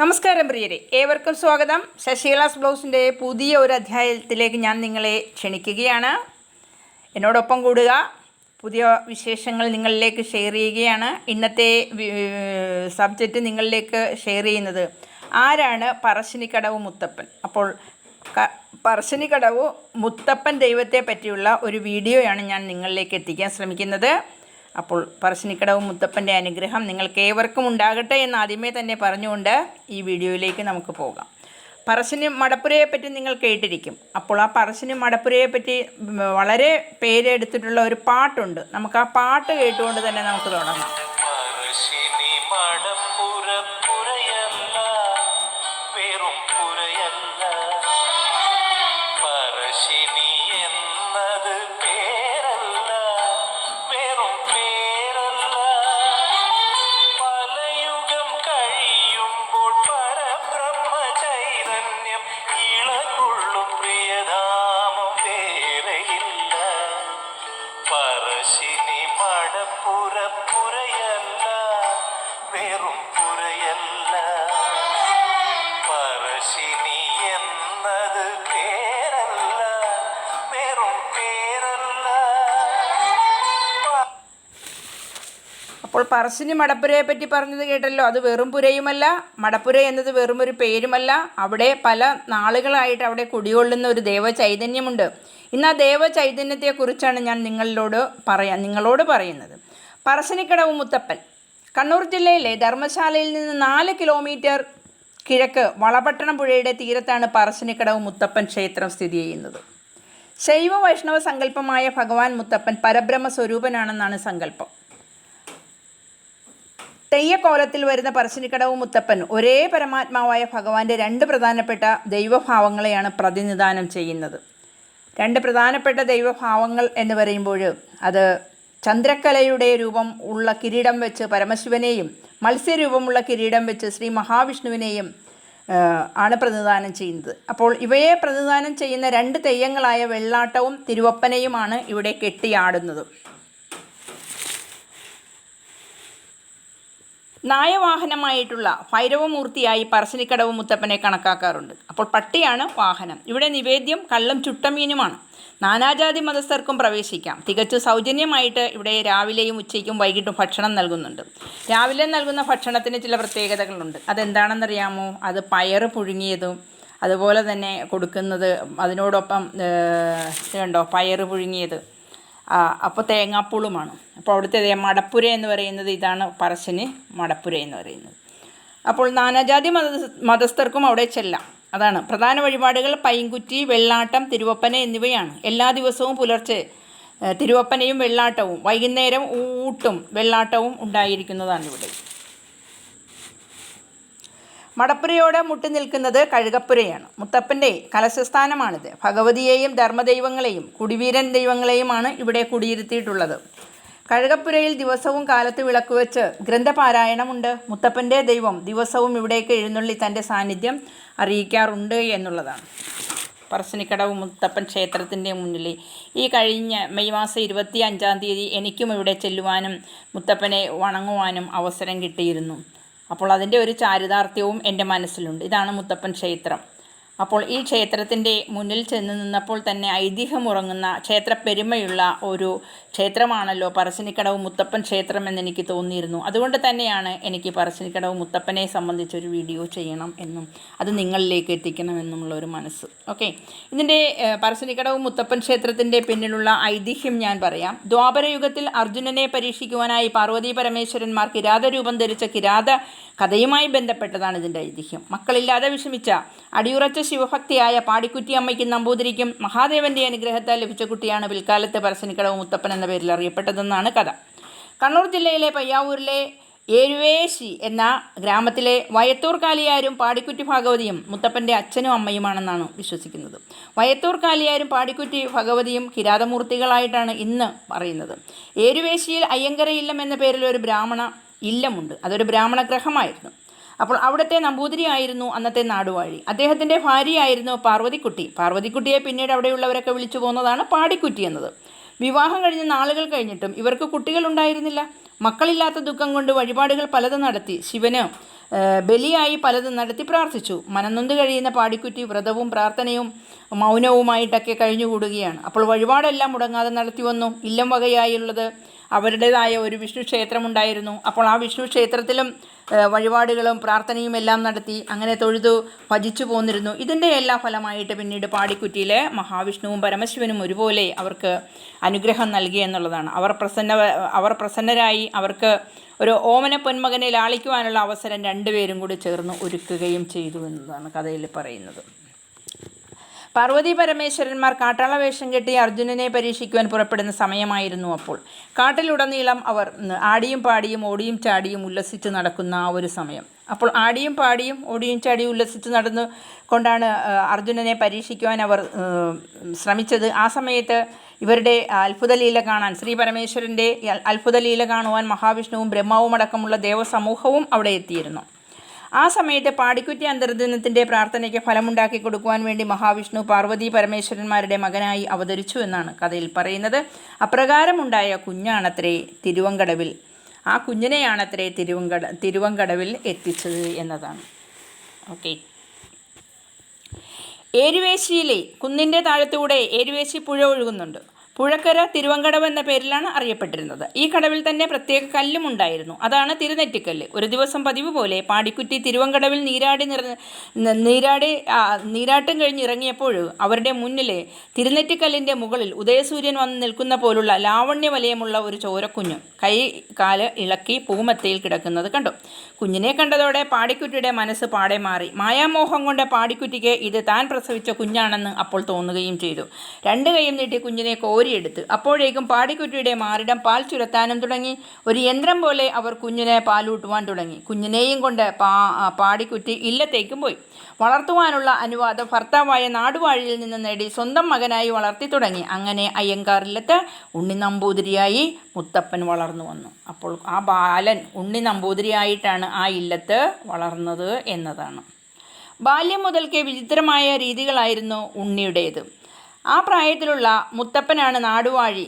നമസ്കാരം പ്രിയരെ. ഏവർക്കും സ്വാഗതം. ശശികലാസ് ബ്ലൗസിന്റെ പുതിയ ഒരു അധ്യായത്തിലേക്ക് ഞാൻ നിങ്ങളെ ക്ഷണിക്കുകയാണ്. എന്നോടൊപ്പം കൂടുക. പുതിയ വിശേഷങ്ങൾ നിങ്ങളിലേക്ക് ഷെയർ ചെയ്യുകയാണ്. ഇന്നത്തെ സബ്ജക്റ്റ് നിങ്ങളിലേക്ക് ഷെയർ ചെയ്യുന്നത് ആരാണ് പറശ്ശിനിക്കടവ് മുത്തപ്പൻ? അപ്പോൾ പറശ്ശിനിക്കടവ് മുത്തപ്പൻ ദൈവത്തെ പറ്റിയുള്ള ഒരു വീഡിയോയാണ് ഞാൻ നിങ്ങളിലേക്ക് എത്തിക്കാൻ ശ്രമിക്കുന്നത്. അപ്പോൾ പറശ്ശിനിക്കടവ് മുത്തപ്പന്റെ അനുഗ്രഹം നിങ്ങൾക്ക് ഏവർക്കും ഉണ്ടാകട്ടെ എന്ന് ആദ്യമേ തന്നെ പറഞ്ഞുകൊണ്ട് ഈ വീഡിയോയിലേക്ക് നമുക്ക് പോകാം. പറശ്ശിനി മടപ്പുരയെപ്പറ്റി നിങ്ങൾ കേട്ടിരിക്കും. അപ്പോൾ ആ പറശ്ശിനി മടപ്പുരയെപ്പറ്റി വളരെ പേരെടുത്തിട്ടുള്ള ഒരു പാട്ടുണ്ട്. നമുക്ക് ആ പാട്ട് കേട്ടുകൊണ്ട് തന്നെ നമുക്ക് തുടങ്ങാം. അപ്പോൾ പറശ്ശിനി മടപ്പുരയെ പറ്റി പറഞ്ഞത് കേട്ടല്ലോ. അത് വെറും പുരയുമല്ല. മടപ്പുര എന്നത് വെറും ഒരു പേരുമല്ല. അവിടെ പല നാളുകളായിട്ട് അവിടെ കുടികൊള്ളുന്ന ഒരു ദേവ ചൈതന്യമുണ്ട്. ഇന്ന് ആ ദേവ ചൈതന്യത്തെക്കുറിച്ചാണ് ഞാൻ നിങ്ങളിലോട് പറയാൻ നിങ്ങളോട് പറയുന്നത്. പറശ്ശിനിക്കടവ് മുത്തപ്പൻ. കണ്ണൂർ ജില്ലയിലെ ധർമ്മശാലയിൽ നിന്ന് നാല് കിലോമീറ്റർ കിഴക്ക് വളപട്ടണം പുഴയുടെ തീരത്താണ് പറശ്ശിനിക്കടവ് മുത്തപ്പൻ ക്ഷേത്രം സ്ഥിതി ചെയ്യുന്നത്. ശൈവ വൈഷ്ണവ സങ്കല്പമായ ഭഗവാൻ മുത്തപ്പൻ പരബ്രഹ്മ സ്വരൂപനാണെന്നാണ് സങ്കല്പം. തെയ്യക്കോലത്തിൽ വരുന്ന പറശ്ശിനിക്കടവും മുത്തപ്പൻ ഒരേ പരമാത്മാവായ ഭഗവാന്റെ രണ്ട് പ്രധാനപ്പെട്ട ദൈവഭാവങ്ങളെയാണ് പ്രതിനിധാനം ചെയ്യുന്നത്. രണ്ട് പ്രധാനപ്പെട്ട ദൈവഭാവങ്ങൾ എന്ന് പറയുമ്പോൾ അത് ചന്ദ്രക്കലയുടെ രൂപം ഉള്ള കിരീടം വെച്ച് പരമശിവനെയും മത്സ്യരൂപമുള്ള കിരീടം വെച്ച് ശ്രീ മഹാവിഷ്ണുവിനെയും ആണ് പ്രതിനിധാനം ചെയ്യുന്നത്. അപ്പോൾ ഇവയെ പ്രതിനിധാനം ചെയ്യുന്ന രണ്ട് തെയ്യങ്ങളായ വെള്ളാട്ടവും തിരുവപ്പനയുമാണ് ഇവിടെ കെട്ടിയാടുന്നത്. നായവാഹനമായിട്ടുള്ള ഭൈരവമൂർത്തിയായി പറശ്ശിനിക്കടവ് മുത്തപ്പനെ കണക്കാക്കാറുണ്ട്. അപ്പോൾ പട്ടിയാണ് വാഹനം. ഇവിടെ നിവേദ്യം കള്ളും ചുട്ടമീനുമാണ്. നാനാജാതി മതസ്ഥർക്കും പ്രവേശിക്കാം. തികച്ചു സൗജന്യമായിട്ട് ഇവിടെ രാവിലെയും ഉച്ചയ്ക്കും വൈകിട്ടും ഭക്ഷണം നൽകുന്നുണ്ട്. രാവിലെ നൽകുന്ന ഭക്ഷണത്തിന് ചില പ്രത്യേകതകളുണ്ട്. അതെന്താണെന്നറിയാമോ? അത് പയറ് പുഴുങ്ങിയതും അതുപോലെ തന്നെ കൊടുക്കുന്നത് അതിനോടൊപ്പം ഉണ്ടോ പയറ് പുഴുങ്ങിയത്. അപ്പോൾ തേങ്ങാപ്പൂളുമാണ്. അപ്പോൾ അവിടുത്തെ മടപ്പുര എന്ന് പറയുന്നത് ഇതാണ് പറശ്ശിന് മടപ്പുര എന്ന് പറയുന്നത്. അപ്പോൾ നാനാജാതി മത മതസ്ഥർക്കും അവിടെ ചെല്ലാം. അതാണ് പ്രധാന വഴിപാടുകൾ പൈങ്കുറ്റി വെള്ളാട്ടം തിരുവപ്പന എന്നിവയാണ്. എല്ലാ ദിവസവും പുലർച്ചെ തിരുവപ്പനയും വെള്ളാട്ടവും വൈകുന്നേരം ഊട്ടും വെള്ളാട്ടവും ഉണ്ടായിരിക്കുന്നതാണ് ഇവിടെ. മടപ്പുരയോട് മുട്ടി നിൽക്കുന്നത് കഴുകപ്പുരയാണ്. മുത്തപ്പന്റെ കലശസ്ഥാനമാണിത്. ഭഗവതിയെയും ധർമ്മദൈവങ്ങളെയും കുടിവീരൻ ദൈവങ്ങളെയുമാണ് ഇവിടെ കുടിയിരുത്തിയിട്ടുള്ളത്. കഴുകപ്പുരയിൽ ദിവസവും കാലത്ത് വിളക്ക് വെച്ച് ഗ്രന്ഥപാരായണമുണ്ട്. മുത്തപ്പന്റെ ദൈവം ദിവസവും ഇവിടേക്ക് എഴുന്നള്ളി തന്റെ സാന്നിധ്യം അറിയിക്കാറുണ്ട് എന്നുള്ളതാണ്. പറശ്ശിനിക്കടവ് മുത്തപ്പൻ ക്ഷേത്രത്തിന്റെ മുന്നിൽ ഈ കഴിഞ്ഞ മെയ് മാസം ഇരുപത്തി അഞ്ചാം തീയതി എനിക്കും ഇവിടെ ചെല്ലുവാനും മുത്തപ്പനെ വണങ്ങുവാനും അവസരം കിട്ടിയിരുന്നു. അപ്പോൾ അതിന്റെ ഒരു ചാരിതാർത്ഥ്യവും എന്റെ മനസ്സിലുണ്ട്. ഇതാണ് മുത്തപ്പൻ ക്ഷേത്രം. അപ്പോൾ ഈ ക്ഷേത്രത്തിന്റെ മുന്നിൽ ചെന്ന് നിന്നപ്പോൾ തന്നെ ഐതിഹ്യമുറങ്ങുന്ന ക്ഷേത്രപ്പെരുമയുള്ള ഒരു ക്ഷേത്രമാണല്ലോ പറശ്ശിനിക്കടവ് മുത്തപ്പൻ ക്ഷേത്രം എന്ന് എനിക്ക് തോന്നിയിരുന്നു. അതുകൊണ്ട് തന്നെയാണ് എനിക്ക് പറശ്ശിനിക്കടവ് മുത്തപ്പനെ സംബന്ധിച്ചൊരു വീഡിയോ ചെയ്യണം എന്നും അത് നിങ്ങളിലേക്ക് എത്തിക്കണമെന്നുമുള്ള ഒരു മനസ്സ്. ഓക്കെ. ഇതിന്റെ പറശ്ശിനിക്കടവ് മുത്തപ്പൻ ക്ഷേത്രത്തിന്റെ പിന്നിലുള്ള ഐതിഹ്യം ഞാൻ പറയാം. ദ്വാപരയുഗത്തിൽ അർജുനനെ പരീക്ഷിക്കുവാനായി പാർവതി പരമേശ്വരന്മാർ കിരാത രൂപം ധരിച്ച കിരാത കഥയുമായി ബന്ധപ്പെട്ടതാണ് ഇതിന്റെ ഐതിഹ്യം. മക്കളില്ലാതെ വിഷമിച്ച അടിയുറച്ച ശിവഭക്തിയായ പാടിക്കുറ്റിയമ്മയ്ക്ക് നമ്പൂതിരിക്കും മഹാദേവന്റെ അനുഗ്രഹത്താൽ ലഭിച്ച കുട്ടിയാണ് പിൽക്കാലത്ത് പറശ്ശിനിക്കടവ് മുത്തപ്പൻ എന്ന പേരിൽ അറിയപ്പെട്ടതെന്നാണ് കഥ. കണ്ണൂർ ജില്ലയിലെ പയ്യാവൂരിലെ ഏഴുവേശി എന്ന ഗ്രാമത്തിലെ വയത്തൂർ കാലിയാരും പാടിക്കുറ്റി ഭാഗവതിയും മുത്തപ്പന്റെ അച്ഛനും അമ്മയുമാണെന്നാണ് വിശ്വസിക്കുന്നത്. വയത്തൂർ കാലിയാരും പാടിക്കുറ്റി ഭഗവതിയും കിരാതമൂർത്തികളായിട്ടാണ് ഇന്ന് പറയുന്നത്. ഏരുവേശിയിൽ അയ്യങ്കര ഇല്ലം എന്ന പേരിൽ ഒരു ബ്രാഹ്മണ ഇല്ലമുണ്ട്. അതൊരു ബ്രാഹ്മണ ഗ്രഹമായിരുന്നു. അപ്പോൾ അവിടുത്തെ നമ്പൂതിരിയായിരുന്നു അന്നത്തെ നാടുവാഴി. അദ്ദേഹത്തിന്റെ ഭാര്യയായിരുന്നു പാർവതിക്കുട്ടി. പാർവതിക്കുട്ടിയെ പിന്നീട് അവിടെയുള്ളവരൊക്കെ വിളിച്ചു പോകുന്നതാണ് പാടിക്കുറ്റി എന്നത്. വിവാഹം കഴിഞ്ഞ നാളുകൾ കഴിഞ്ഞിട്ടും ഇവർക്ക് കുട്ടികളുണ്ടായിരുന്നില്ല മക്കളില്ലാത്ത ദുഃഖം കൊണ്ട് വഴിപാടുകൾ പലതും നടത്തി ശിവന് ബലിയായി പലതും നടത്തി പ്രാർത്ഥിച്ചു. മനനൊന്ത് കഴിയുന്ന പാടിക്കുറ്റി വ്രതവും പ്രാർത്ഥനയും മൗനവുമായിട്ടൊക്കെ കഴിഞ്ഞുകൂടുകയാണ്. അപ്പോൾ വഴിപാടെല്ലാം മുടങ്ങാതെ നടത്തി വന്നു. ഇല്ലം വകയായുള്ളത് അവരുടേതായ ഒരു വിഷ്ണു ക്ഷേത്രമുണ്ടായിരുന്നു അപ്പോൾ ആ വിഷ്ണു ക്ഷേത്രത്തിലും വഴിപാടുകളും പ്രാർത്ഥനയും എല്ലാം നടത്തി അങ്ങനെ തൊഴുതു ഭജിച്ചു പോന്നിരുന്നു. ഇതിന്റെ എല്ലാ ഫലമായിട്ട് പിന്നീട് പാടിക്കുറ്റിയിലെ മഹാവിഷ്ണുവും പരമശിവനും ഒരുപോലെ അവർക്ക് അനുഗ്രഹം നൽകി എന്നുള്ളതാണ്. അവർ പ്രസന്ന അവർ പ്രസന്നരായി അവർക്ക് ഒരു ഓമന പൊന്മകനെ ലാളിക്കുവാനുള്ള അവസരം രണ്ടുപേരും കൂടി ചേർന്ന് ഒരുക്കുകയും ചെയ്തു എന്നതാണ് കഥയിൽ പറയുന്നത്. പാർവതി പരമേശ്വരന്മാർ കാട്ടാള വേഷം കെട്ടി അർജുനനെ പരീക്ഷിക്കുവാൻ പുറപ്പെടുന്ന സമയമായിരുന്നു അപ്പോൾ. കാട്ടിലുടനീളം അവർ ആടിയും പാടിയും ഓടിയും ചാടിയും ഉല്ലസിച്ച് നടക്കുന്ന ആ ഒരു സമയം. അപ്പോൾ ആടിയും പാടിയും ഓടിയും ചാടിയും ഉല്ലസിച്ച് നടന്നു കൊണ്ടാണ് അർജുനനെ പരീക്ഷിക്കുവാൻ അവർ ശ്രമിച്ചത്. ആ സമയത്ത് ഇവരുടെ അത്ഭുതലീല കാണാൻ ശ്രീ പരമേശ്വരന്റെ അത്ഭുതലീല കാണുവാൻ മഹാവിഷ്ണുവും ബ്രഹ്മാവും അടക്കമുള്ള ദേവസമൂഹവും അവിടെ എത്തിയിരുന്നു. ആ സമയത്ത് പാടിക്കുറ്റി അന്തർദിനത്തിന്റെ പ്രാർത്ഥനയ്ക്ക് ഫലമുണ്ടാക്കി കൊടുക്കുവാൻ വേണ്ടി മഹാവിഷ്ണു പാർവതി പരമേശ്വരന്മാരുടെ മകനായി അവതരിച്ചു എന്നാണ് കഥയിൽ പറയുന്നത്. അപ്രകാരമുണ്ടായ കുഞ്ഞാണത്രേ തിരുവങ്കടവിൽ. ആ കുഞ്ഞിനെയാണത്രേ തിരുവങ്കട തിരുവങ്കടവിൽ എത്തിച്ചത് എന്നതാണ്. ഓക്കെ. ഏരുവേശിയിലെ കുന്നിന്റെ താഴത്തൂടെ ഏരുവേശി പുഴ ഒഴുകുന്നുണ്ട്. പുഴക്കര തിരുവങ്കടവ് എന്ന പേരിലാണ് അറിയപ്പെട്ടിരുന്നത്. ഈ കടവിൽ തന്നെ പ്രത്യേക കല്ലും ഉണ്ടായിരുന്നു. അതാണ് തിരുനെറ്റിക്കല്ല്. ഒരു ദിവസം പതിവ് പോലെ പാടിക്കുറ്റി തിരുവങ്കടവിൽ നീരാടി നിറ നീരാടി നീരാട്ടം കഴിഞ്ഞ് ഇറങ്ങിയപ്പോൾ അവരുടെ മുന്നിലെ തിരുനെറ്റിക്കല്ലിന്റെ മുകളിൽ ഉദയസൂര്യൻ വന്ന് നിൽക്കുന്ന പോലുള്ള ലാവണ്യ വലയമുള്ള ഒരു ചോരക്കുഞ്ഞ് കൈ കാൽ ഇളക്കി പൂമത്തയിൽ കിടക്കുന്നത് കണ്ടു. കുഞ്ഞിനെ കണ്ടതോടെ പാടിക്കുറ്റിയുടെ മനസ്സ് പാടെ മാറി. മായാമോഹം കൊണ്ട് പാടിക്കുറ്റിക്ക് ഇത് താൻ പ്രസവിച്ച കുഞ്ഞാണെന്ന് അപ്പോൾ തോന്നുകയും ചെയ്തു. രണ്ട് കൈയും നീട്ടി കുഞ്ഞിനെ കോരിയെടുത്ത്. അപ്പോഴേക്കും പാടിക്കുറ്റിയുടെ മാറിടം പാൽ ചുരത്താനും തുടങ്ങി. ഒരു യന്ത്രം പോലെ അവർ കുഞ്ഞിനെ പാലൂട്ടുവാൻ തുടങ്ങി. കുഞ്ഞിനെയും കൊണ്ട് പാ പാടിക്കുറ്റി ഇല്ലത്തേക്കും പോയി. വളർത്തുവാനുള്ള അനുവാദം ഭർത്താവായ നാടുവാഴിയിൽ നിന്ന് നേടി സ്വന്തം മകനായി വളർത്തി തുടങ്ങി. അങ്ങനെ അയ്യങ്കാറില്ലത്ത് ഉണ്ണി നമ്പൂതിരിയായി മുത്തപ്പൻ വളർന്നു വന്നു. അപ്പോൾ ആ ബാലൻ ഉണ്ണി നമ്പൂതിരിയായിട്ടാണ് ആ ഇല്ലത്ത് വളർന്നത് എന്നതാണ്. ബാല്യം മുതൽക്കേ വിചിത്രമായ രീതികളായിരുന്നു ഉണ്ണിയുടേത്. ആ പ്രായത്തിലുള്ള മുത്തപ്പനാണ് നാടുവാഴി.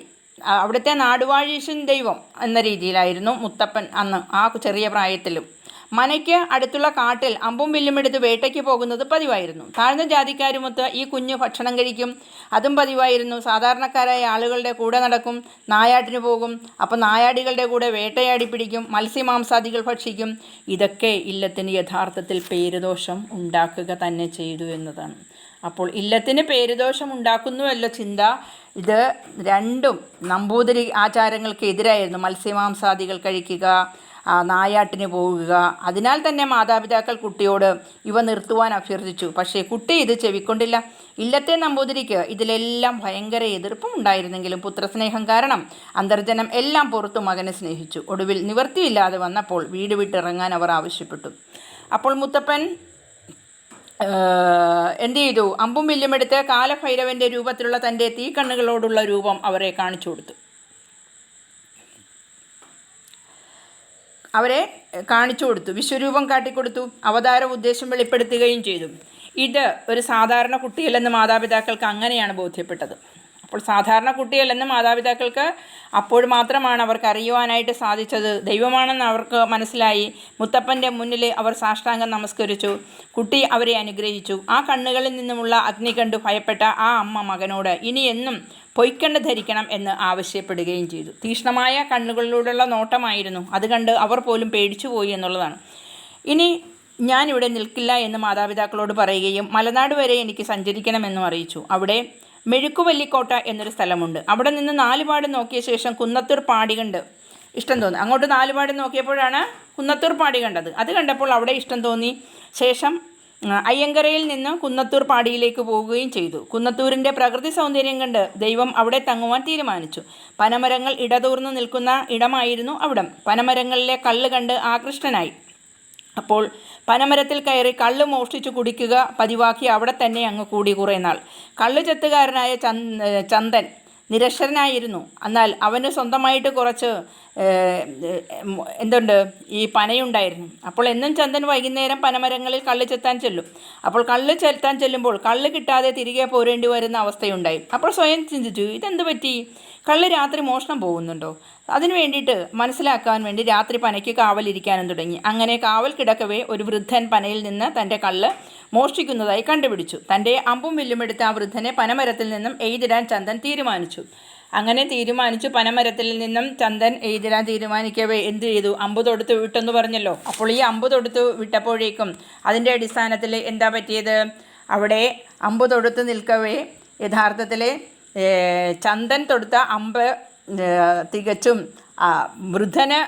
അവിടുത്തെ നാടുവാഴീശൻ ദൈവം എന്ന രീതിയിലായിരുന്നു മുത്തപ്പൻ അന്ന് ആ ചെറിയ പ്രായത്തിലും. മനയ്ക്ക് അടുത്തുള്ള കാട്ടിൽ അമ്പും വില്ലുമെടുത്ത് വേട്ടയ്ക്ക് പോകുന്നത് പതിവായിരുന്നു. താഴ്ന്ന ജാതിക്കാരുമൊത്ത് ഈ കുഞ്ഞ് ഭക്ഷണം കഴിക്കും. അതും പതിവായിരുന്നു. സാധാരണക്കാരായ ആളുകളുടെ കൂടെ നടക്കും നായാട്ടിന് പോകും. അപ്പോൾ നായാടികളുടെ കൂടെ വേട്ടയാടി പിടിക്കും മത്സ്യമാംസാദികൾ ഭക്ഷിക്കും. ഇതൊക്കെ ഇല്ലത്തിന് യഥാർത്ഥത്തിൽ പേരുദോഷം ഉണ്ടാക്കുക തന്നെ ചെയ്തു എന്നതാണ്. അപ്പോൾ ഇല്ലത്തിന് പേരുദോഷം ഉണ്ടാക്കുന്നുവല്ലോ ചിന്ത. ഇത് രണ്ടും നമ്പൂതിരി ആചാരങ്ങൾക്ക് എതിരായിരുന്നു. മത്സ്യമാംസാദികൾ കഴിക്കുക നായാട്ടിന് പോവുക അതിനാൽ തന്നെ മാതാപിതാക്കൾ കുട്ടിയോട് ഇവ നിർത്തുവാൻ അഭ്യർത്ഥിച്ചു. പക്ഷേ കുട്ടി ഇത് ചെവിക്കൊണ്ടില്ല. ഇല്ലത്തെ നമ്പൂതിരിക്ക് ഇതിലെല്ലാം ഭയങ്കര എതിർപ്പും ഉണ്ടായിരുന്നെങ്കിലും പുത്രസ്നേഹം കാരണം അന്തർജനം എല്ലാം പുറത്തു മകനെ സ്നേഹിച്ചു. ഒടുവിൽ നിവർത്തിയില്ലാതെ വന്നപ്പോൾ വീട് വിട്ടിറങ്ങാൻ അവർ ആവശ്യപ്പെട്ടു. അപ്പോൾ മുത്തപ്പൻ എന്ത് ചെയ്തു അമ്പും വില്ലുമെടുത്ത് കാലഭൈരവന്റെ രൂപത്തിലുള്ള തന്റെ തീക്കണ്ണുകളോടുള്ള രൂപം അവരെ കാണിച്ചു കൊടുത്തു. അവരെ കാണിച്ചു കൊടുത്തു. വിശ്വരൂപം കാട്ടിക്കൊടുത്തു. അവതാര ഉദ്ദേശം വെളിപ്പെടുത്തുകയും ചെയ്തു. ഇത് ഒരു സാധാരണ കുട്ടിയല്ലെന്ന് മാതാപിതാക്കൾക്ക് അങ്ങനെയാണ് ബോധ്യപ്പെട്ടത്. അപ്പോൾ സാധാരണ കുട്ടിയല്ലെന്ന് മാതാപിതാക്കൾക്ക് അപ്പോൾ മാത്രമാണ് അവർക്ക് അറിയുവാനായിട്ട് സാധിച്ചത്. ദൈവമാണെന്ന് അവർക്ക് മനസ്സിലായി. മുത്തപ്പന്റെ മുന്നിൽ അവർ സാഷ്ടാംഗം നമസ്കരിച്ചു. കുട്ടി അവരെ അനുഗ്രഹിച്ചു. ആ കണ്ണുകളിൽ നിന്നുമുള്ള അഗ്നി കണ്ടു ഭയപ്പെട്ട ആ അമ്മ മകനോട് ഇനി എന്നും പൊയ്ക്കണ്ട് ധരിക്കണം എന്ന് ആവശ്യപ്പെടുകയും ചെയ്തു. തീഷ്ണമായ കണ്ണുകളിലൂടെയുള്ള നോട്ടമായിരുന്നു. അത് കണ്ട് അവർ പോലും പേടിച്ചുപോയി എന്നുള്ളതാണ്. ഇനി ഞാനിവിടെ നിൽക്കില്ല എന്ന് മാതാപിതാക്കളോട് പറയുകയും മലനാട് വരെ എനിക്ക് സഞ്ചരിക്കണമെന്നും അറിയിച്ചു. അവിടെ മെഴുക്കുവല്ലിക്കോട്ട എന്നൊരു സ്ഥലമുണ്ട്. അവിടെ നിന്ന് നാലുപാട് നോക്കിയ ശേഷം കുന്നത്തൂർ പാടി കണ്ട് ഇഷ്ടം തോന്നി. അങ്ങോട്ട് നാലുപാട് നോക്കിയപ്പോഴാണ് കുന്നത്തൂർ പാടി കണ്ടത്. അത് കണ്ടപ്പോൾ അവിടെ ഇഷ്ടം തോന്നി. ശേഷം അയ്യങ്കരയിൽ നിന്ന് കുന്നത്തൂർ പാടിയിലേക്ക് പോവുകയും ചെയ്തു. കുന്നത്തൂരിന്റെ പ്രകൃതി സൗന്ദര്യം കണ്ട് ദൈവം അവിടെ തങ്ങുവാൻ തീരുമാനിച്ചു. പനമരങ്ങൾ ഇടതൂർന്ന് നിൽക്കുന്ന ഇടമായിരുന്നു അവിടം. പനമരങ്ങളിലെ കല്ല് കണ്ട് ആകൃഷ്ടനായി. അപ്പോൾ പനമരത്തിൽ കയറി കള്ള് മോഷ്ടിച്ചു കുടിക്കുക പതിവാക്കി അവിടെ തന്നെ അങ്ങ് കൂടി കുറേ നാൾ. കള്ള് ചെത്തുകാരനായ ചന്ദൻ നിരക്ഷരനായിരുന്നു. എന്നാൽ അവന് സ്വന്തമായിട്ട് കുറച്ച് എന്തുണ്ട്? ഈ പനയുണ്ടായിരുന്നു. അപ്പോൾ എന്നും ചന്ദൻ വൈകുന്നേരം പനമരങ്ങളിൽ കള്ള് ചെത്താൻ ചെല്ലും. അപ്പോൾ കള്ള് ചെത്താൻ ചെല്ലുമ്പോൾ കള്ള് കിട്ടാതെ തിരികെ പോരേണ്ടി വരുന്ന അവസ്ഥയുണ്ടായി. അപ്പോൾ സ്വയം ചിന്തിച്ചു ഇതെന്ത് പറ്റി? കള്ള് രാത്രി മോഷണം പോകുന്നുണ്ടോ? അതിനു വേണ്ടിയിട്ട് മനസ്സിലാക്കാൻ വേണ്ടി രാത്രി പനയ്ക്ക് കാവലിരിക്കാനും തുടങ്ങി. അങ്ങനെ കാവൽ കിടക്കവേ ഒരു വൃദ്ധൻ പനയിൽ നിന്ന് തന്റെ കള്ള് മോഷ്ടിക്കുന്നതായി കണ്ടുപിടിച്ചു. തന്റെ അമ്പും വില്ലുമെടുത്ത് ആ വൃദ്ധനെ പനമരത്തിൽ നിന്നും എഴുതിടാൻ ചന്ദൻ തീരുമാനിച്ചു. അങ്ങനെ തീരുമാനിച്ചു പനമരത്തിൽ നിന്നും ചന്ദൻ എഴുതിടാൻ തീരുമാനിക്കവേ എന്ത് ചെയ്തു? അമ്പ് തൊടുത്ത് വിട്ടെന്ന് പറഞ്ഞല്ലോ. അപ്പോൾ ഈ അമ്പ് തൊടുത്ത് വിട്ടപ്പോഴേക്കും അതിന്റെ അടിസ്ഥാനത്തിൽ എന്താ പറ്റിയത്? അവിടെ അമ്പ് തൊടുത്ത് നിൽക്കവേ യഥാർത്ഥത്തിൽ ചന്ദൻ തൊടുത്ത അമ്പ് തികച്ചും വൃദ്ധന്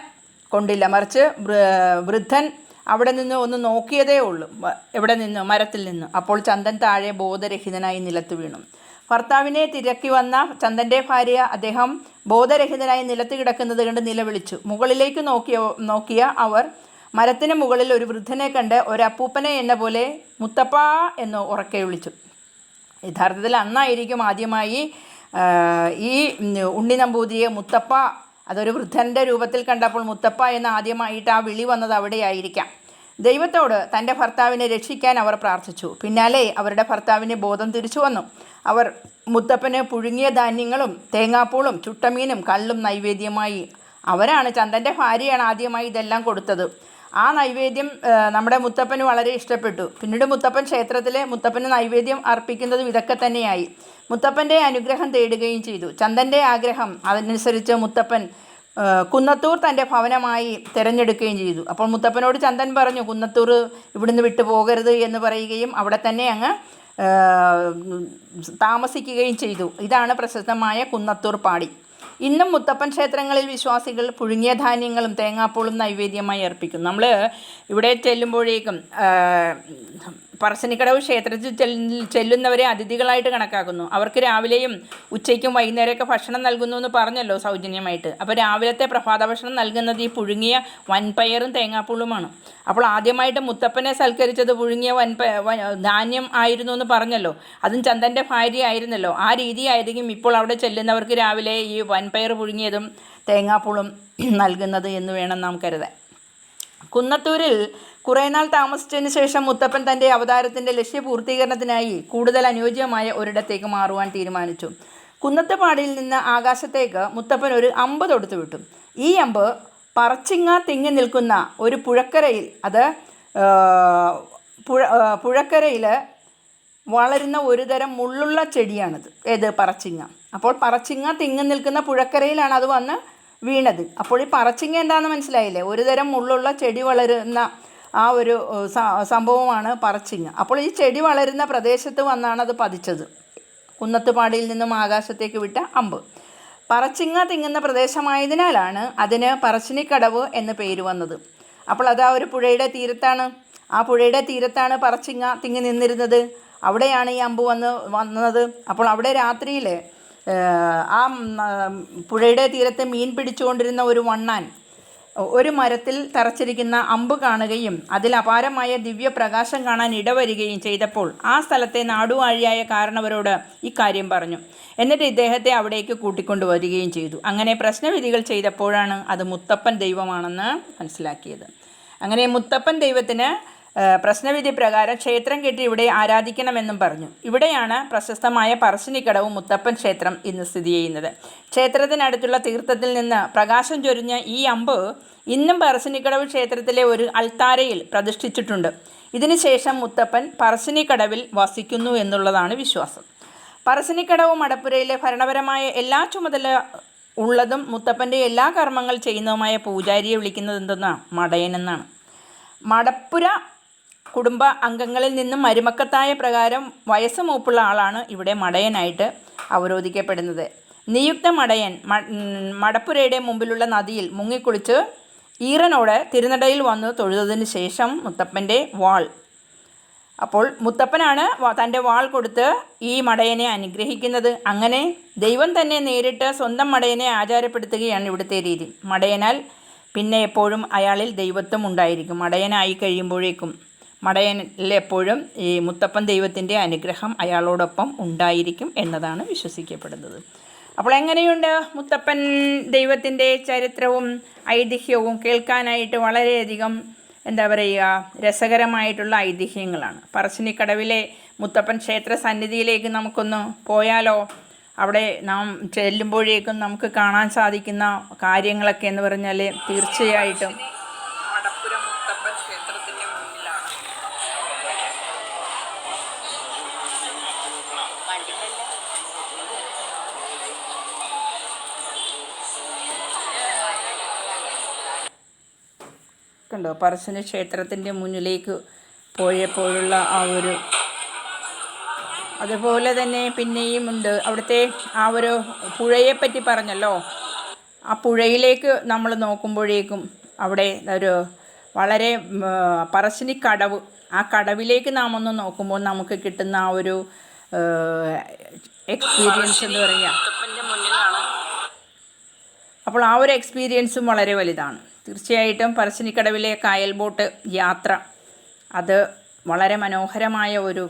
കൊണ്ടില്ല. മറിച്ച് വൃദ്ധൻ അവിടെ നിന്ന് ഒന്ന് നോക്കിയതേ ഉള്ളൂ. എവിടെ നിന്ന്? മരത്തിൽ നിന്ന്. അപ്പോൾ ചന്ദൻ താഴെ ബോധരഹിതനായി നിലത്ത് വീണു. ഭർത്താവിനെ തിരക്കി വന്ന ചന്ദന്റെ ഭാര്യ അദ്ദേഹം ബോധരഹിതനായി നിലത്ത് കിടക്കുന്നത് കണ്ട് നിലവിളിച്ചു. മുകളിലേക്ക് നോക്കിയ നോക്കിയ അവർ മരത്തിന് മുകളിൽ ഒരു വൃദ്ധനെ കണ്ട് ഒരു അപ്പൂപ്പനെ എന്ന പോലെ മുത്തപ്പ എന്ന് ഉറക്കെ വിളിച്ചു. യഥാർത്ഥത്തിൽ അന്നായിരിക്കും ആദ്യമായി ഈ ഉണ്ണി നമ്പൂതിരിയെ മുത്തപ്പ അതൊരു വൃദ്ധന്റെ രൂപത്തിൽ കണ്ടപ്പോൾ മുത്തപ്പ എന്ന് ആദ്യമായിട്ട് ആ വിളി വന്നത് അവിടെയായിരിക്കാം. ദൈവത്തോട് തന്റെ ഭർത്താവിനെ രക്ഷിക്കാൻ അവർ പ്രാർത്ഥിച്ചു. പിന്നാലെ അവരുടെ ഭർത്താവിന് ബോധം തിരിച്ചു വന്നു. അവർ മുത്തപ്പന് പുഴുങ്ങിയ ധാന്യങ്ങളും തേങ്ങാപ്പൂളും ചുട്ടമീനും കള്ളും നൈവേദ്യമായി അവരാണ് ചന്ദന്റെ ഭാര്യയാണ് ആദ്യമായി ഇതെല്ലാം കൊടുത്തത്. ആ നൈവേദ്യം നമ്മുടെ മുത്തപ്പന് വളരെ ഇഷ്ടപ്പെട്ടു. പിന്നീട് മുത്തപ്പൻ ക്ഷേത്രത്തിലെ മുത്തപ്പന് നൈവേദ്യം അർപ്പിക്കുന്നതും ഇതൊക്കെ തന്നെയായി. മുത്തപ്പന്റെ അനുഗ്രഹം തേടുകയും ചെയ്തു. ചന്ദന്റെ ആഗ്രഹം അതനുസരിച്ച് മുത്തപ്പൻ കുന്നത്തൂർ തന്റെ ഭവനമായി തിരഞ്ഞെടുക്കുകയും ചെയ്തു. അപ്പോൾ മുത്തപ്പനോട് ചന്ദൻ പറഞ്ഞു കുന്നത്തൂർ ഇവിടുന്ന് വിട്ടു പോകരുത് എന്ന് പറയുകയും അവിടെ തന്നെ അങ്ങ് താമസിക്കുകയും ചെയ്തു. ഇതാണ് പ്രശസ്തമായ കുന്നത്തൂർ പാടി. ഇന്നും മുത്തപ്പൻ ക്ഷേത്രങ്ങളിൽ വിശ്വാസികൾ പുഴുങ്ങിയ ധാന്യങ്ങളും തേങ്ങാപ്പൂളും നൈവേദ്യമായി അർപ്പിക്കും നമ്മൾ ഇവിടെ ചെല്ലുമ്പോഴേക്കും പറശ്ശിനിക്കടവ് ക്ഷേത്രത്തിൽ ചെല്ലുന്നവരെ അതിഥികളായിട്ട് കണക്കാക്കുന്നു. അവർക്ക് രാവിലെയും ഉച്ചയ്ക്കും വൈകുന്നേരമൊക്കെ ഭക്ഷണം നൽകുന്നു എന്ന് പറഞ്ഞല്ലോ സൗജന്യമായിട്ട്. അപ്പോൾ രാവിലത്തെ പ്രഭാത ഭക്ഷണം നൽകുന്നത് ഈ പുഴുങ്ങിയ വൻപയറും തേങ്ങാപ്പൂളുമാണ് അപ്പോൾ ആദ്യമായിട്ട് മുത്തപ്പനെ സൽക്കരിച്ചത് പുഴുങ്ങിയ വൻപ ധാന്യം ആയിരുന്നു എന്ന് പറഞ്ഞല്ലോ. അതും ചന്ദന്റെ ഭാര്യ ആയിരുന്നല്ലോ. ആ രീതിയായിരിക്കും ഇപ്പോൾ അവിടെ ചെല്ലുന്നവർക്ക് രാവിലെ ഈ വൻപയർ പുഴുങ്ങിയതും തേങ്ങാപ്പുളും നൽകുന്നത് എന്ന് വേണം നാം കരുതാൻ. കുന്നത്തൂരിൽ കുറേ നാൾ താമസിച്ചതിന് ശേഷം മുത്തപ്പൻ തന്റെ അവതാരത്തിന്റെ ലക്ഷ്യപൂർത്തീകരണത്തിനായി കൂടുതൽ അനുയോജ്യമായ ഒരിടത്തേക്ക് മാറുവാൻ തീരുമാനിച്ചു. കുന്നത്തുപാടിയിൽ നിന്ന് ആകാശത്തേക്ക് മുത്തപ്പൻ ഒരു അമ്പ് തൊടുത്തു വിട്ടു. ഈ അമ്പ് പറച്ചിങ്ങ തിങ്ങി നിൽക്കുന്ന ഒരു പുഴക്കരയിൽ അത് പുഴ പുഴക്കരയിൽ വളരുന്ന ഒരു തരം മുള്ളുള്ള ചെടിയാണിത്. ഏത്? പറച്ചിങ്ങ. അപ്പോൾ പറച്ചിങ്ങ തിങ്ങി നിൽക്കുന്ന പുഴക്കരയിലാണ് അത് വന്ന് വീണത്. അപ്പോൾ ഈ പറച്ചിങ്ങ എന്താണെന്ന് മനസ്സിലായില്ലേ? ഒരു തരം മുള്ളുള്ള ചെടി വളരുന്ന ആ ഒരു സംഭവമാണ് പറച്ചിങ്ങ. അപ്പോൾ ഈ ചെടി വളരുന്ന പ്രദേശത്ത് വന്നാണ് അത് പതിച്ചത്. കുന്നത്തുപാടിയിൽ നിന്നും ആകാശത്തേക്ക് വിട്ട അമ്പ്. പറച്ചിങ്ങ തിങ്ങുന്ന പ്രദേശമായതിനാലാണ് അതിന് പറശ്ശിനിക്കടവ് എന്ന് പേര് വന്നത്. അപ്പോൾ അത് ആ ഒരു പുഴയുടെ തീരത്താണ്. ആ പുഴയുടെ തീരത്താണ് പറച്ചിങ്ങ തിങ്ങി നിന്നിരുന്നത്. അവിടെയാണ് ഈ അമ്പ് വന്ന് വന്നത്. അപ്പോൾ അവിടെ രാത്രിയിൽ ആ പുഴയുടെ തീരത്ത് മീൻ പിടിച്ചുകൊണ്ടിരുന്ന ഒരു വണ്ണാൻ ഒരു മരത്തിൽ തറച്ചിരിക്കുന്ന അമ്പ് കാണുകയും അതിൽ അപാരമായ ദിവ്യപ്രകാശം കാണാൻ ഇടവരികയും ചെയ്തപ്പോൾ ആ സ്ഥലത്തെ നാടുവാഴിയായ കാരണവരോട് ഇക്കാര്യം പറഞ്ഞു. എന്നിട്ട് ഇദ്ദേഹത്തെ അവിടേക്ക് കൂട്ടിക്കൊണ്ടുവരികയും ചെയ്തു. അങ്ങനെ പ്രശ്നവിധികൾ ചെയ്തപ്പോഴാണ് അത് മുത്തപ്പൻ ദൈവമാണെന്ന് മനസ്സിലാക്കിയത്. അങ്ങനെ മുത്തപ്പൻ ദൈവത്തിന് പ്രശ്നവിധി പ്രകാരം ക്ഷേത്രം കെട്ടി ഇവിടെ ആരാധിക്കണമെന്നും പറഞ്ഞു. ഇവിടെയാണ് പ്രശസ്തമായ പറശ്ശിനിക്കടവ് മുത്തപ്പൻ ക്ഷേത്രം ഇന്ന് സ്ഥിതി ചെയ്യുന്നത്. ക്ഷേത്രത്തിനടുത്തുള്ള തീർത്ഥത്തിൽ നിന്ന് പ്രകാശം ചൊരിഞ്ഞ ഈ അമ്പ് ഇന്നും പറശ്ശിനിക്കടവ് ക്ഷേത്രത്തിലെ ഒരു അൾത്താരയിൽ പ്രതിഷ്ഠിച്ചിട്ടുണ്ട്. ഇതിനുശേഷം മുത്തപ്പൻ പറശ്ശിനിക്കടവിൽ വസിക്കുന്നു എന്നുള്ളതാണ് വിശ്വാസം. പറശ്ശിനിക്കടവ് മടപ്പുരയിലെ ഭരണപരമായ എല്ലാ ചുമതല ഉള്ളതും മുത്തപ്പന്റെ എല്ലാ കർമ്മങ്ങൾ ചെയ്യുന്നതുമായ പൂജാരിയെ വിളിക്കുന്നത് എന്തെന്നാണ് മടയനെന്നാണ് മടപ്പുര കുടുംബ അംഗങ്ങളിൽ നിന്നും മരുമക്കത്തായ പ്രകാരം വയസ്സ് മൂപ്പുള്ള ആളാണ് ഇവിടെ മടയനായിട്ട് അവരോധിക്കപ്പെടുന്നത്. നിയുക്ത മടയൻ മടപ്പുരയുടെ മുമ്പിലുള്ള നദിയിൽ മുങ്ങിക്കുളിച്ച് ഈറനോട് തിരുനടയിൽ വന്ന് തൊഴുതതിന് ശേഷം മുത്തപ്പന്റെ വാൾ. അപ്പോൾ മുത്തപ്പനാണ് തന്റെ വാൾ കൊടുത്ത് ഈ മടയനെ അനുഗ്രഹിക്കുന്നത്. അങ്ങനെ ദൈവം തന്നെ നേരിട്ട് സ്വന്തം മടയനെ ആചാരപ്പെടുത്തുകയാണ് ഇവിടുത്തെ രീതി. മടയനാൽ പിന്നെ എപ്പോഴും അയാളിൽ ദൈവത്വം ഉണ്ടായിരിക്കും. മടയനായി കഴിയുമ്പോഴേക്കും മടയനിൽ എപ്പോഴും ഈ മുത്തപ്പൻ ദൈവത്തിന്റെ അനുഗ്രഹം അയാളോടൊപ്പം ഉണ്ടായിരിക്കും എന്നതാണ് വിശ്വസിക്കപ്പെടുന്നത്. അപ്പോൾ എങ്ങനെയുണ്ട് മുത്തപ്പൻ ദൈവത്തിന്റെ ചരിത്രവും ഐതിഹ്യവും? കേൾക്കാനായിട്ട് വളരെയധികം എന്താ പറയുക രസകരമായിട്ടുള്ള ഐതിഹ്യങ്ങളാണ്. പറശ്ശിനിക്കടവിലെ മുത്തപ്പൻ ക്ഷേത്ര സന്നിധിയിലേക്ക് നമുക്കൊന്ന് പോയാലോ? അവിടെ നാം ചെല്ലുമ്പോഴേക്കും നമുക്ക് കാണാൻ സാധിക്കുന്ന കാര്യങ്ങളൊക്കെ എന്ന് പറഞ്ഞാൽ തീർച്ചയായിട്ടും കണ്ടോ പറശ്ശന ക്ഷേത്രത്തിന്റെ മുന്നിലേക്ക് പോയപ്പോഴുള്ള ആ ഒരു അതുപോലെ തന്നെ പിന്നെയും ഉണ്ട്. അവിടുത്തെ ആ ഒരു പുഴയെപ്പറ്റി പറഞ്ഞല്ലോ. ആ പുഴയിലേക്ക് നമ്മൾ നോക്കുമ്പോഴേക്കും അവിടെ ഒരു വളരെ പറശ്ശിനി കടവ്. ആ കടവിലേക്ക് നാം ഒന്ന് നോക്കുമ്പോൾ നമുക്ക് കിട്ടുന്ന ആ ഒരു എക്സ്പീരിയൻസ് എന്ന് പറയുക അപ്പോൾ ആ ഒരു എക്സ്പീരിയൻസും വളരെ വലുതാണ്. തീർച്ചയായിട്ടും പറശ്ശിനിക്കടവിലെ കായൽ ബോട്ട് യാത്ര അത് വളരെ മനോഹരമായ ഒരു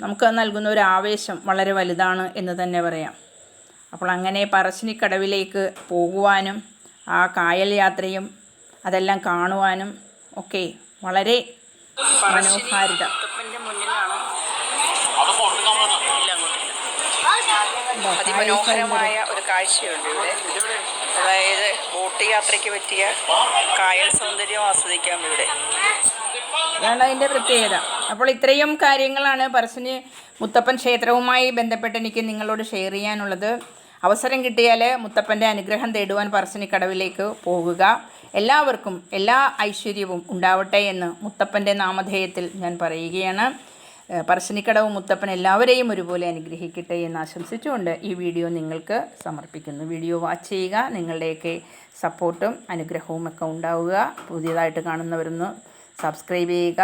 നമുക്ക് നൽകുന്ന ഒരു ആവേശം വളരെ വലുതാണ് എന്ന് തന്നെ പറയാം. അപ്പോൾ അങ്ങനെ പറശ്ശിനിക്കടവിലേക്ക് പോകുവാനും ആ കായൽ യാത്രയും അതെല്ലാം കാണുവാനും ഒക്കെ വളരെ മനോഹാരിത. അതിമനോഹരമായ ഒരു കാഴ്ചയുണ്ട് ഇവിടെ. അതായത് ബോട്ട് യാത്രയ്ക്ക് പറ്റിയ കായൽ സൗന്ദര്യം ആസ്വദിക്കാം ഇവിടെ. അതാണ് അതിന്റെ പ്രത്യേകത. അപ്പോൾ ഇത്രയും കാര്യങ്ങളാണ് പറശ്ശിനി മുത്തപ്പൻ ക്ഷേത്രവുമായി ബന്ധപ്പെട്ട് എനിക്ക് നിങ്ങളോട് ഷെയർ ചെയ്യാനുള്ളത്. അവസരം കിട്ടിയാൽ മുത്തപ്പന്റെ അനുഗ്രഹം തേടുവാൻ പറശ്ശിനിക്കടവിലേക്ക് പോകുക. എല്ലാവർക്കും എല്ലാ ഐശ്വര്യവും ഉണ്ടാവട്ടെ എന്ന് മുത്തപ്പന്റെ നാമധേയത്തിൽ ഞാൻ പറയുകയാണ്. പറശ്ശിനിക്കടവ് മുത്തപ്പൻ എല്ലാവരെയും ഒരുപോലെ അനുഗ്രഹിക്കട്ടെ എന്ന് ആശംസിച്ചുകൊണ്ട് ഈ വീഡിയോ നിങ്ങൾക്ക് സമർപ്പിക്കുന്നു. വീഡിയോ വാച്ച് ചെയ്യുക നിങ്ങളുടെയൊക്കെ സപ്പോർട്ടും അനുഗ്രഹവും ഒക്കെ ഉണ്ടാവുക. പുതിയതായിട്ട് കാണുന്നവരൊന്ന് സബ്സ്ക്രൈബ് ചെയ്യുക.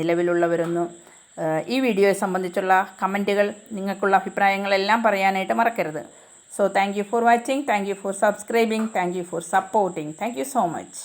നിലവിലുള്ളവരൊന്ന് ഈ വീഡിയോയെ സംബന്ധിച്ചുള്ള കമന്റുകൾ നിങ്ങൾക്കുള്ള അഭിപ്രായങ്ങളെല്ലാം പറയാനായിട്ട് മറക്കരുത്. So thank you for watching thank you for subscribing thank you for supporting. Thank you so much.